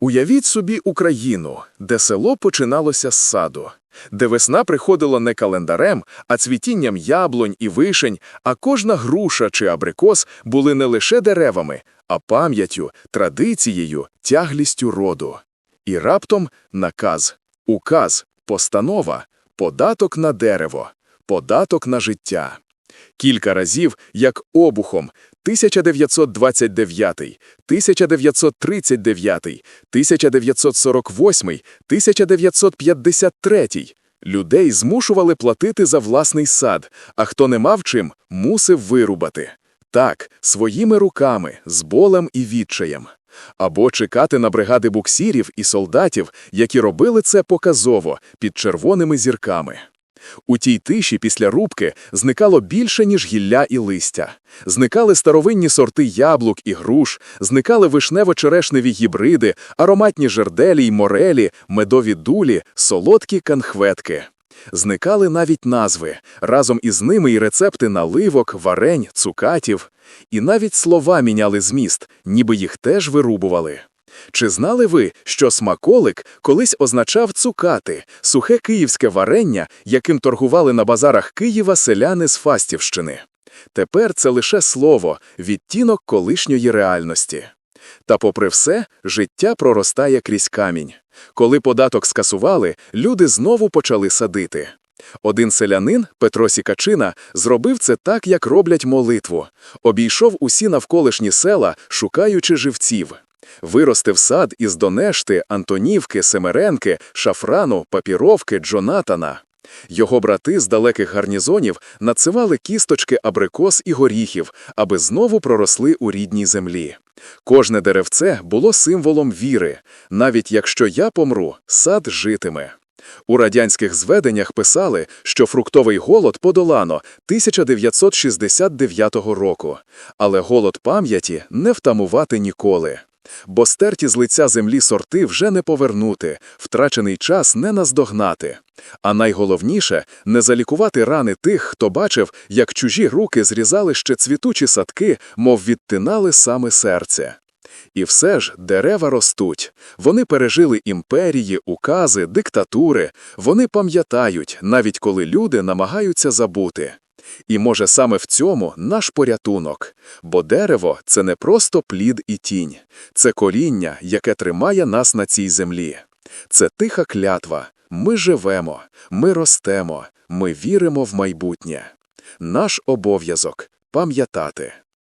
Уявіть собі Україну, де село починалося з саду, де весна приходила не календарем, а цвітінням яблунь і вишень, а кожна груша чи абрикос були не лише деревами, а пам'яттю, традицією, тяглістю роду. І раптом наказ, указ, постанова, податок на дерево, податок на життя. Кілька разів, як обухом, 1929, 1939, 1948, 1953 людей змушували платити за власний сад, а хто не мав чим, мусив вирубати. Так, своїми руками, з болем і відчаєм. Або чекати на бригади буксірів і солдатів, які робили це показово, під червоними зірками. У тій тиші після рубки зникало більше, ніж гілля і листя. Зникали старовинні сорти яблук і груш, зникали вишнево-черешневі гібриди, ароматні жерделі й морелі, медові дулі, солодкі канхветки. Зникали навіть назви, разом із ними і рецепти наливок, варень, цукатів. І навіть слова міняли зміст, ніби їх теж вирубували. Чи знали ви, що смаколик колись означав цукати, сухе київське варення, яким торгували на базарах Києва селяни з Фастівщини? Тепер це лише слово, відтінок колишньої реальності. Та попри все, життя проростає крізь камінь. Коли податок скасували, люди знову почали садити. Один селянин, Петро Сікачина, зробив це так, як роблять молитву. Обійшов усі навколишні села, шукаючи живців. Виростив сад із Донешти, Антонівки, Семеренки, Шафрану, Папіровки, Джонатана. Його брати з далеких гарнізонів надсивали кісточки абрикос і горіхів, аби знову проросли у рідній землі. Кожне деревце було символом віри. Навіть якщо я помру, сад житиме. У радянських зведеннях писали, що фруктовий голод подолано 1969 року, але голод пам'яті не втамувати ніколи. Бо стерті з лиця землі сорти вже не повернути, втрачений час не наздогнати. А найголовніше – не залікувати рани тих, хто бачив, як чужі руки зрізали ще цвітучі садки, мов відтинали саме серце. І все ж дерева ростуть. Вони пережили імперії, укази, диктатури. Вони пам'ятають, навіть коли люди намагаються забути. І може саме в цьому наш порятунок. Бо дерево – це не просто плід і тінь. Це коріння, яке тримає нас на цій землі. Це тиха клятва. Ми живемо, ми ростемо, ми віримо в майбутнє. Наш обов'язок – пам'ятати.